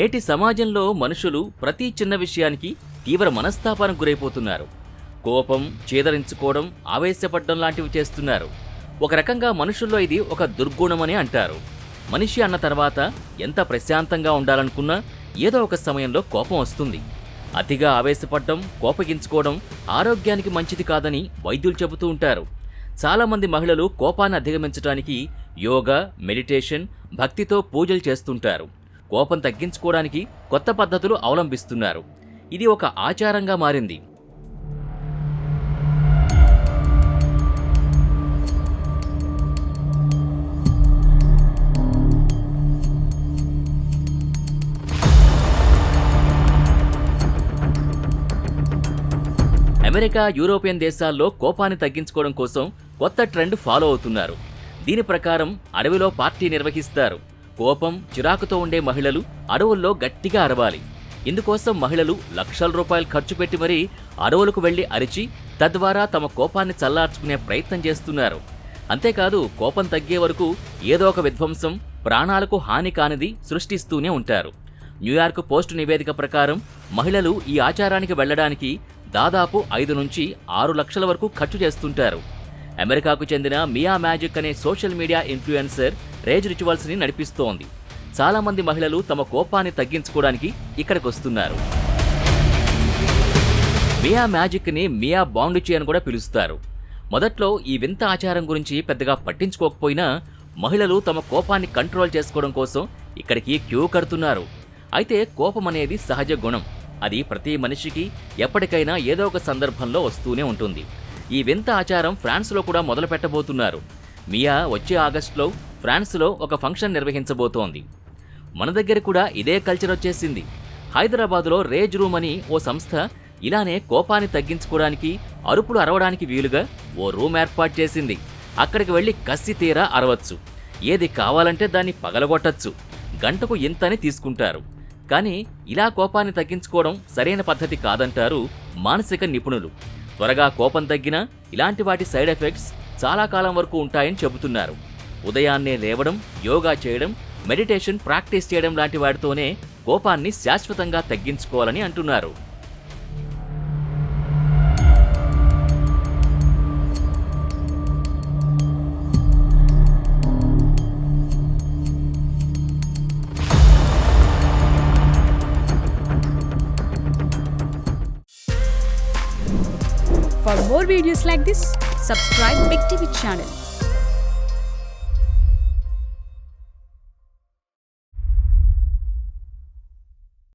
నేటి సమాజంలో మనుషులు ప్రతి చిన్న విషయానికి తీవ్ర మనస్తాపానికి గురైపోతున్నారు. కోపం చేదరించుకోవడం ఆవేశపడడం లాంటివి చేస్తున్నారు. ఒక రకంగా మనుషుల్లో ఇది ఒక దుర్గుణమని అంటారు. మనిషి అన్న తర్వాత ఎంత ప్రశాంతంగా ఉండాలనుకున్నా ఏదో ఒక సమయంలో కోపం వస్తుంది. అతిగా ఆవేశపడడం కోపగించుకోవడం ఆరోగ్యానికి మంచిది కాదని వైద్యులు చెబుతూ ఉంటారు. చాలామంది మహిళలు కోపాన్ని అధిగమించడానికి యోగా మెడిటేషన్ భక్తితో పూజలు చేస్తుంటారు. కోపం తగ్గించుకోవడానికి కొత్త పద్ధతులు అవలంబిస్తున్నారు. ఇది ఒక ఆచారంగా మారింది. అమెరికా యూరోపియన్ దేశాల్లో కోపాన్ని తగ్గించుకోవడం కోసం కొత్త ట్రెండ్ ఫాలో అవుతున్నారు. దీని ప్రకారం అడవిలో పార్టీ నిర్వహిస్తారు. కోపం చిరాకుతో ఉండే మహిళలు అడవుల్లో గట్టిగా అరవాలి. ఇందుకోసం మహిళలు లక్షల రూపాయలు ఖర్చు పెట్టి మరీ అడవులకు వెళ్ళి అరిచి తద్వారా తమ కోపాన్ని చల్లార్చుకునే ప్రయత్నం చేస్తున్నారు. అంతేకాదు కోపం తగ్గే వరకు ఏదో ఒక విధ్వంసం ప్రాణాలకు హాని కానిది సృష్టిస్తూనే ఉంటారు. న్యూయార్క్ పోస్ట్ నివేదిక ప్రకారం మహిళలు ఈ ఆచారానికి వెళ్ళడానికి దాదాపు ఐదు నుంచి ఆరు లక్షల వరకు ఖర్చు చేస్తుంటారు. అమెరికాకు చెందిన మియా మ్యాజిక్ అనే సోషల్ మీడియా ఇన్ఫ్లుయెన్సర్ రేజ్ రిచువల్స్ని నడిపిస్తోంది. చాలామంది మహిళలు తమ కోపాన్ని తగ్గించుకోవడానికి ఇక్కడికి వస్తున్నారు మియా మ్యాజిక్ని మియా బాండుచి అని కూడా పిలుస్తారు. మొదట్లో ఈ వింత ఆచారం గురించి పెద్దగా పట్టించుకోకపోయినా మహిళలు తమ కోపాన్ని కంట్రోల్ చేసుకోవడం కోసం ఇక్కడికి క్యూ కడుతున్నారు. అయితే కోపం అనేది సహజ గుణం. అది ప్రతి మనిషికి ఎప్పటికైనా ఏదో ఒక సందర్భంలో వస్తూనే ఉంటుంది. ఈ వింత ఆచారం ఫ్రాన్స్లో కూడా మొదలు పెట్టబోతున్నారు మియా వచ్చే ఆగస్టులో ఫ్రాన్స్లో ఒక ఫంక్షన్ నిర్వహించబోతోంది. మన దగ్గర కూడా ఇదే కల్చర్ వచ్చేసింది. హైదరాబాదులో రేజ్ రూమ్ అని ఓ సంస్థ ఇలానే కోపాన్ని తగ్గించుకోవడానికి అరుపులు అరవడానికి వీలుగా ఓ రూమ్ ఏర్పాటు చేసింది. అక్కడికి వెళ్ళి కసి తీరా అరవచ్చు. ఏది కావాలంటే దాన్ని పగలగొట్టచ్చు. గంటకు ఇంతని తీసుకుంటారు. కానీ ఇలా కోపాన్ని తగ్గించుకోవడం సరైన పద్ధతి కాదంటారు మానసిక నిపుణులు. త్వరగా కోపం తగ్గినా ఇలాంటి వాటి సైడ్ ఎఫెక్ట్స్ చాలా కాలం వరకు ఉంటాయని చెబుతున్నారు. ఉదయాన్నే లేవడం యోగా చేయడం మెడిటేషన్ ప్రాక్టీస్ చేయడం లాంటి వాటితోనే కోపాన్ని శాశ్వతంగా తగ్గించుకోవాలని అంటున్నారు. For more videos like this, subscribe Big TV channel.